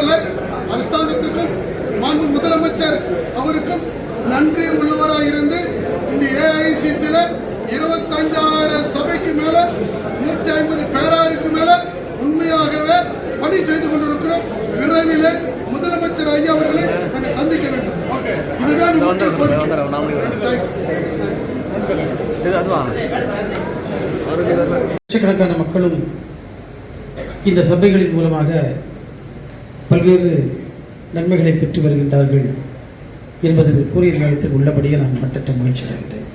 மட்டுமல்ல அரசாங்கத்துக்கும் மாண்பு முதலமைச்சர் அவருக்கும் நன்றி உள்ளவராக இருந்து இந்த ஏஐசிசில இருபத்தஞ்சாயிரம் சபைக்கு மேல நூற்றி ஐம்பது பேராருக்கு மேல உண்மையாகவே பணி செய்து கொண்டிருக்கிறோம். விரைவில் முதலமைச்சர் ஐயா அவர்களை நாங்கள் சந்திக்க வேண்டும். இதுதான் முக்கிய கோரிக்கை. லட்சக்கணக்கான மக்களும் இந்த சபைகளின் மூலமாக பல்வேறு நன்மைகளை பெற்று வருகின்றார்கள் என்பது கூறிய நேரத்தில் உள்ளபடியே நான் மட்டற்ற மகிழ்ச்சி அடைகிறேன்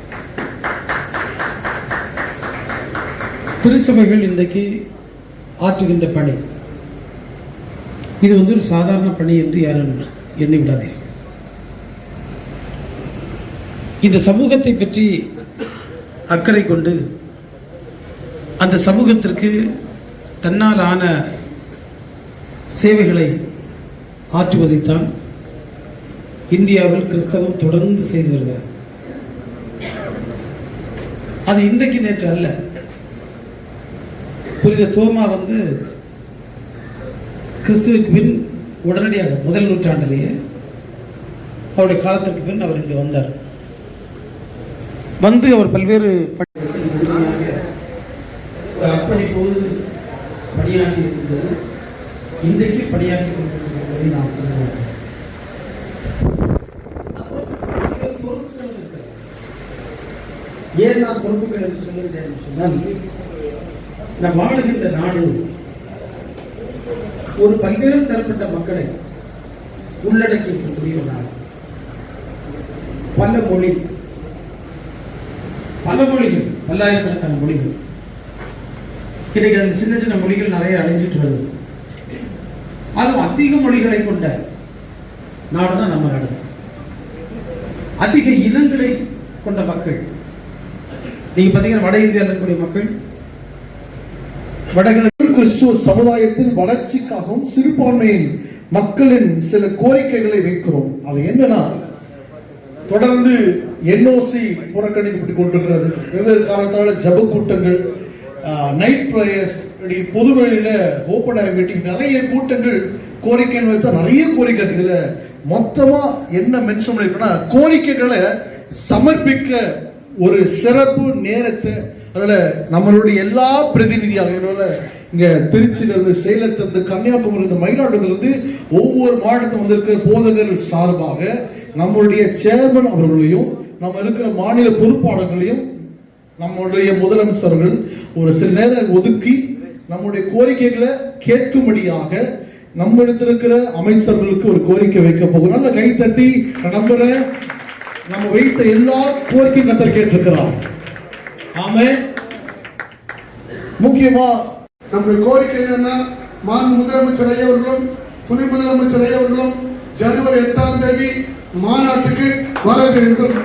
திருச்சபைகள் இன்றைக்கு ஆற்றுகின்ற பணி. இது வந்து ஒரு சாதாரண பணி என்று யாரும் எண்ணி இந்த சமூகத்தை பற்றி அக்கறை கொண்டு அந்த சமூகத்திற்கு தன்னால் ஆன சேவைகளை ஆற்றுவதைத்தான் இந்தியாவில் கிறிஸ்தவம் தொடர்ந்து செய்து வருகிறது அது இன்றைக்கு நேற்று அல்ல புரித தோமா வந்து கிறிஸ்துவுக்கு பின் உடனடியாக முதல் நூற்றாண்டிலேயே அவருடைய காலத்திற்கு பின் அவர் இங்கு வந்தார் வந்து அவர் பல்வேறு பணிகளுக்கு முழுமையாக பணியாற்றி இருக்கின்றது இன்றைக்கு பணியாற்றி கொண்டிருக்கிறது நாம் கருதுகிறோம். ஏன் நான் பொறுப்புகள் என்று சொல்லுகிறேன் சொன்னால் நாம் வாழுகின்ற நாடு ஒரு பல்வேறு தரப்பட்ட மக்களை உள்ளடக்கி இருக்கக்கூடிய ஒரு நாடு. பல மொழி பல மொழிகள் பல்லாயிரக்கணக்கான மொழிகள். இன்னைக்கு அந்த சின்ன சின்ன மொழிகள் நிறைய அழிஞ்சிட்டு வருது. அதுவும் அதிக மொழிகளை கொண்ட நாடு தான் நம்ம நாடு. அதிக இனங்களை கொண்ட மக்கள். நீங்க பாத்தீங்கன்னா வட இந்தியாவில் இருக்கக்கூடிய மக்கள் வடகிழக்கு கிறிஸ்துவ சமுதாயத்தின் வளர்ச்சிக்காகவும் சிறுபான்மையின் மக்களின் சில கோரிக்கைகளை வைக்கிறோம். அது என்னன்னா தொடர்ந்து என்ஓசி புறக்கணிக்கப்பட்டு கொண்டிருக்கிறது. வெவ்வேறு காரணத்தால ஜப கூட்டங்கள் நைட் ப்ரேயர்ஸ் இப்படி பொது வழியில் ஓப்பன் ஏர் மீட்டிங் நிறைய கூட்டங்கள் கோரிக்கைன்னு வச்சா நிறைய கோரிக்கை இதில் மொத்தமாக என்ன மென்ஷன் பண்ணிருக்கோம்னா கோரிக்கைகளை சமர்ப்பிக்க ஒரு சிறப்பு நேரத்தை அதனால் நம்மளுடைய எல்லா பிரதிநிதியாக இதனால இங்க திருச்சியிலிருந்து சேலத்திலிருந்து கன்னியாகுமரி மயிலாடுதுறையிலிருந்து ஒவ்வொரு மாவட்டத்தில் வந்திருக்கிற போதகர்கள் சார்பாக நம்மளுடைய சேர்மன் அவர்களையும் நம்ம இருக்கிற மாநில பொறுப்பாளர்களையும் நம்முடைய முதலமைச்சர்கள் ஒரு சில நேரம் ஒதுக்கி நம்முடைய கோரிக்கைகளை கேட்கும்படியாக நம்ம எடுத்திருக்கிற அமைச்சர்களுக்கு ஒரு கோரிக்கை வைக்க போகிறோம். நல்ல கை தட்டி நம்புறேன் நம்ம வைத்த எல்லா கோரிக்கை கத்தர் கேட்டிருக்கிறார். ஆமே முக்கியமா நம்முடைய கோரிக்கை என்னன்னா மாண்பு முதலமைச்சர் ஐயவர்களும் துணை முதலமைச்சர் ஐயவர்களும் ஜனவரி எட்டாம் தேதி மாநாட்டுக்கு வர வேண்டும்.